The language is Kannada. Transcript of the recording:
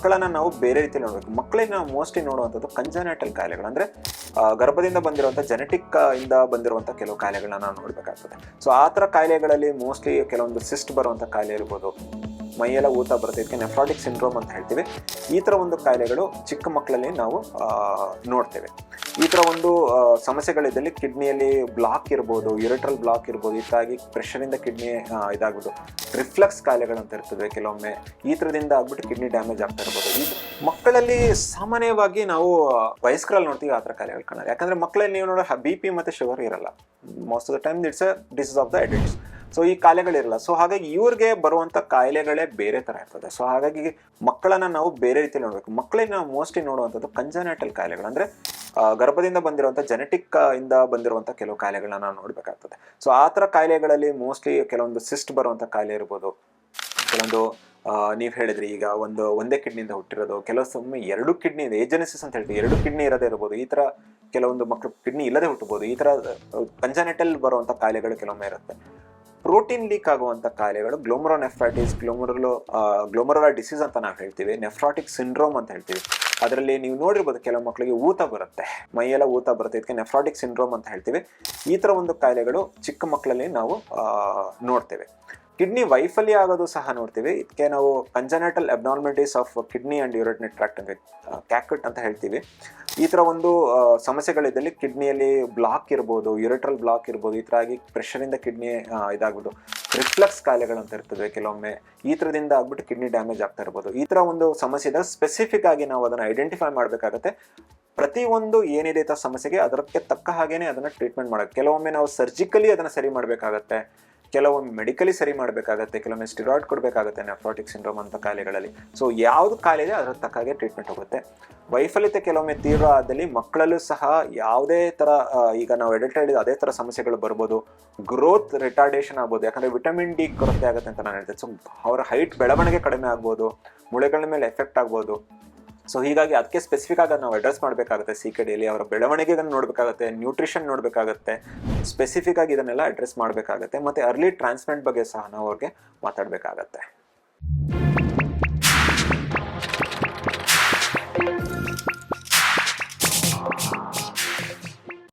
ಮಕ್ಕಳನ್ನ ನಾವು ಬೇರೆ ರೀತಿಯಲ್ಲಿ ನೋಡಬೇಕು. ಮಕ್ಕಳಿಗೆ ನಾವು ಮೋಸ್ಟ್ಲಿ ನೋಡುವಂಥದ್ದು ಕಂಜನೆಟಲ್ ಕಾಯಿಲೆಗಳು. ಅಂದ್ರೆ ಗರ್ಭದಿಂದ ಬಂದಿರುವಂಥ ಜೆನೆಟಿಕ್ ಇಂದ ಬಂದಿರುವಂಥ ಕೆಲವು ಕಾಯಿಲೆಗಳನ್ನ ನಾವು ನೋಡಬೇಕಾಗ್ತದೆ. ಸೊ ಆ ಥರ ಕಾಯಿಲೆಗಳಲ್ಲಿ ಮೋಸ್ಟ್ಲಿ ಕೆಲವೊಂದು ಸಿಸ್ಟ್ ಬರುವಂಥ ಕಾಯಿಲೆ ಇರ್ಬೋದು. ಮೈಯೆಲ್ಲ ಊತ ಬರುತ್ತೆ. ಇದಕ್ಕೆ ನೆಫ್ರಾಟಿಕ್ ಸಿಂಡ್ರೋಮ್ ಅಂತ ಹೇಳ್ತೀವಿ. ಈ ಥರ ಒಂದು ಕಾಯಿಲೆಗಳು ಚಿಕ್ಕ ಮಕ್ಕಳಲ್ಲಿ ನಾವು ನೋಡ್ತೇವೆ. ಈ ಥರ ಒಂದು ಸಮಸ್ಯೆಗಳಿದ್ದಲ್ಲಿ ಕಿಡ್ನಿಯಲ್ಲಿ ಬ್ಲಾಕ್ ಇರ್ಬೋದು ಯುರಿಟ್ರಲ್ ಬ್ಲಾಕ್ ಇರ್ಬೋದು, ಇದಾಗಿ ಪ್ರೆಷರಿಂದ ಕಿಡ್ನಿ ಇದಾಗ್ಬಿಟ್ಟು ರಿಫ್ಲೆಕ್ಸ್ ಕಾಯಿಲೆಗಳಂತ ಇರ್ತದೆ ಕೆಲವೊಮ್ಮೆ. ಈ ಥರದಿಂದ ಆಗ್ಬಿಟ್ಟು ಕಿಡ್ನಿ ಡ್ಯಾಮೇಜ್ ಆಗ್ತಾ ಇರ್ಬೋದು. ಈ ಮಕ್ಕಳಲ್ಲಿ ಸಾಮಾನ್ಯವಾಗಿ ನಾವು ವಯಸ್ಕರಲ್ಲಿ ನೋಡ್ತೀವಿ ಆ ಥರ ಕಾಯಿಲೆಗಳು ಕಾಣೋದು ಯಾಕಂದರೆ ಮಕ್ಕಳಲ್ಲಿ ನೀವು ನೋಡೋ ಬಿ ಪಿ ಮತ್ತು ಶುಗರ್ ಇರಲ್ಲ. Most of the time it's a disease of the adults so ಈ ಕಾಯಿಲೆಗಳಿರಲ್ಲ ಸೊ ಹಾಗಾಗಿ ಇವ್ರಿಗೆ ಬರುವಂಥ ಕಾಯಿಲೆಗಳೇ ಬೇರೆ ಥರ ಇರ್ತದೆ. ಸೊ ಹಾಗಾಗಿ ಮಕ್ಕಳನ್ನ ನಾವು ಬೇರೆ ರೀತಿ ನೋಡಬೇಕು. ಮಕ್ಕಳಿಗೆ ನಾವು ಮೋಸ್ಟ್ಲಿ ನೋಡುವಂಥದ್ದು ಕಂಜನೆಟಲ್ ಕಾಯಿಲೆಗಳು. ಅಂದ್ರೆ ಗರ್ಭದಿಂದ ಬಂದಿರುವಂಥ ಜೆನೆಟಿಕ್ ಇಂದ ಬಂದಿರುವಂಥ ಕೆಲವು ಕಾಯಿಲೆಗಳನ್ನ ನಾವು ನೋಡಬೇಕಾಗ್ತದೆ. ಸೊ ಆ ಥರ ಕಾಯಿಲೆಗಳಲ್ಲಿ ಮೋಸ್ಟ್ಲಿ ಕೆಲವೊಂದು ಸಿಸ್ಟ್ ಬರುವಂಥ ಕಾಯಿಲೆ ಇರ್ಬೋದು. ಕೆಲವೊಂದು ನೀವು ಹೇಳಿದ್ರಿ ಈಗ ಒಂದು, ಒಂದೇ ಕಿಡ್ನಿಯಿಂದ ಹುಟ್ಟಿರೋದು. ಕೆಲವು ಸಮಯ ಎರಡು ಕಿಡ್ನಿ ಇದೆ. ಏಜೆನೆಸಿಸ್ ಅಂತ ಹೇಳ್ತೀವಿ. ಎರಡು ಕಿಡ್ನಿ ಇರೋದೇ ಇರ್ಬೋದು. ಈ ಥರ ಕೆಲವೊಂದು ಮಕ್ಕಳು ಕಿಡ್ನಿ ಇಲ್ಲದೆ ಹುಟ್ಟಬಹುದು ಈ ಥರ ಕಂಜನೆಟಲ್ ಬರುವಂಥ ಕಾಯಿಲೆಗಳು ಕೆಲವೊಮ್ಮೆ ಇರುತ್ತೆ. ಪ್ರೋಟೀನ್ ಲೀಕ್ ಆಗುವಂಥ ಕಾಯಿಲೆಗಳು ಗ್ಲೋಮರೋ ನೆಫ್ರಾಟಿಸ್ ಗ್ಲೋಮರಲೋ ಗ್ಲೋಮರೋಲ ಡಿಸೀಸ್ ಅಂತ ನಾವು ಹೇಳ್ತೀವಿ ನೆಫ್ರಾಟಿಕ್ ಸಿಂಡ್ರೋಮ್ ಅಂತ ಹೇಳ್ತೀವಿ. ಅದರಲ್ಲಿ ನೀವು ನೋಡಿರ್ಬೋದು ಕೆಲವು ಮಕ್ಕಳಿಗೆ ಊತ ಬರುತ್ತೆ. ಮೈಯೆಲ್ಲ ಊತ ಬರುತ್ತೆ ಇದಕ್ಕೆ ನೆಫ್ರಾಟಿಕ್ ಸಿಂಡ್ರೋಮ್ ಅಂತ ಹೇಳ್ತೀವಿ. ಈ ಥರ ಒಂದು ಕಾಯಿಲೆಗಳು ಚಿಕ್ಕ ಮಕ್ಕಳಲ್ಲಿ ನಾವು ನೋಡ್ತೇವೆ. ಕಿಡ್ನಿ ವೈಫಲ್ಯ ಆಗೋದು ಸಹ ನೋಡ್ತೀವಿ. ಇದಕ್ಕೆ ನಾವು congenital abnormalities of kidney and ಯೂರಿಟ್ನಿ tract ಅಂತ ಕ್ಯಾಕಟ್ ಅಂತ ಹೇಳ್ತೀವಿ. ಈ ಥರ ಒಂದು ಸಮಸ್ಯೆಗಳಿದ್ದಲ್ಲಿ ಕಿಡ್ನಿಯಲ್ಲಿ ಬ್ಲಾಕ್ ಇರ್ಬೋದು ಯುರಿಟ್ರಲ್ ಬ್ಲಾಕ್ ಇರ್ಬೋದು, ಈ ಥರ ಆಗಿ ಪ್ರೆಷರಿಂದ ಕಿಡ್ನಿ ಇದಾಗ್ಬೋದು ರಿಫ್ಲಕ್ಸ್ ಕಾಯಿಲೆಗಳಂತ ಇರ್ತದೆ ಕೆಲವೊಮ್ಮೆ. ಈ ಥರದಿಂದ ಆಗ್ಬಿಟ್ಟು ಕಿಡ್ನಿ ಡ್ಯಾಮೇಜ್ ಆಗ್ತಾ ಇರ್ಬೋದು. ಈ ಥರ ಒಂದು ಸಮಸ್ಯೆ ಇದ್ದಾಗ ಸ್ಪೆಸಿಫಿಕ್ ಆಗಿ ನಾವು ಅದನ್ನು ಐಡೆಂಟಿಫೈ ಮಾಡಬೇಕಾಗತ್ತೆ. ಪ್ರತಿಯೊಂದು ಏನಿದೆ ಸಮಸ್ಯೆಗೆ ಅದಕ್ಕೆ ತಕ್ಕ ಹಾಗೇನೆ ಅದನ್ನು ಟ್ರೀಟ್ಮೆಂಟ್ ಮಾಡೋದು ಕೆಲವೊಮ್ಮೆ ನಾವು ಸರ್ಜಿಕಲಿ ಅದನ್ನು ಸರಿ ಮಾಡಬೇಕಾಗತ್ತೆ. ಕೆಲವೊಮ್ಮೆ ಮೆಡಿಕಲಿ ಸರಿ ಮಾಡಬೇಕಾಗತ್ತೆ, ಕೆಲವೊಮ್ಮೆ ಸ್ಟಿರಾಯ್ಡ್ ಕೊಡಬೇಕಾಗತ್ತೆ ನೆಫ್ರಾಟಿಕ್ ಸಿಂಡ್ರೋಮ್ ಅಂತ ಕಾಯಿಲೆಗಳಲ್ಲಿ. ಸೊ ಯಾವುದು ಕಾಯಿಲೆ ಇದೆ ಅದರ ತಕ್ಕಾಗೆ ಟ್ರೀಟ್ಮೆಂಟ್ ಹೋಗುತ್ತೆ. ವೈಫಲ್ಯತೆ ಕೆಲವೊಮ್ಮೆ ತೀವ್ರ ಆದಲ್ಲಿ ಮಕ್ಕಳಲ್ಲೂ ಸಹ ಯಾವುದೇ ಥರ ಈಗ ನಾವು ಎಡಲ್ಟ್ ಹೇಳಿದ ಅದೇ ಥರ ಸಮಸ್ಯೆಗಳು ಬರ್ಬೋದು. ಗ್ರೋತ್ ರಿಟಾರ್ಡೇಷನ್ ಆಗ್ಬೋದು, ಯಾಕಂದರೆ ವಿಟಮಿನ್ ಡಿ ಕೊರತೆ ಆಗುತ್ತೆ ಅಂತ ನಾನು ಹೇಳ್ತೇನೆ ಸೊ ಅವರ ಹೈಟ್ ಬೆಳವಣಿಗೆ ಕಡಿಮೆ ಆಗ್ಬೋದು, ಮುಳೆಗಳ ಮೇಲೆ ಎಫೆಕ್ಟ್ ಆಗ್ಬೋದು. ಸೊ ಹೀಗಾಗಿ ಅದಕ್ಕೆ ಸ್ಪೆಸಿಫಿಕ್ ಆಗಿ ನಾವು ಅಡ್ರೆಸ್ ಮಾಡಬೇಕಾಗುತ್ತೆ ಸಿ ಕೆ ಡಿಯಲ್ಲಿ ಅವರ ಬೆಳವಣಿಗೆಗಳನ್ನು ನೋಡಬೇಕಾಗುತ್ತೆ ನ್ಯೂಟ್ರಿಷನ್ ನೋಡಬೇಕಾಗುತ್ತೆ ಸ್ಪೆಸಿಫಿಕ್ ಆಗಿ ಇದನ್ನೆಲ್ಲ ಅಡ್ರೆಸ್ ಮಾಡಬೇಕಾಗುತ್ತೆ, ಮತ್ತು ಅರ್ಲಿ ಟ್ರಾನ್ಸ್ಮೆಂಟ್ ಬಗ್ಗೆ ಸಹ ನಾವು ಅವ್ರಿಗೆ ಮಾತಾಡಬೇಕಾಗತ್ತೆ.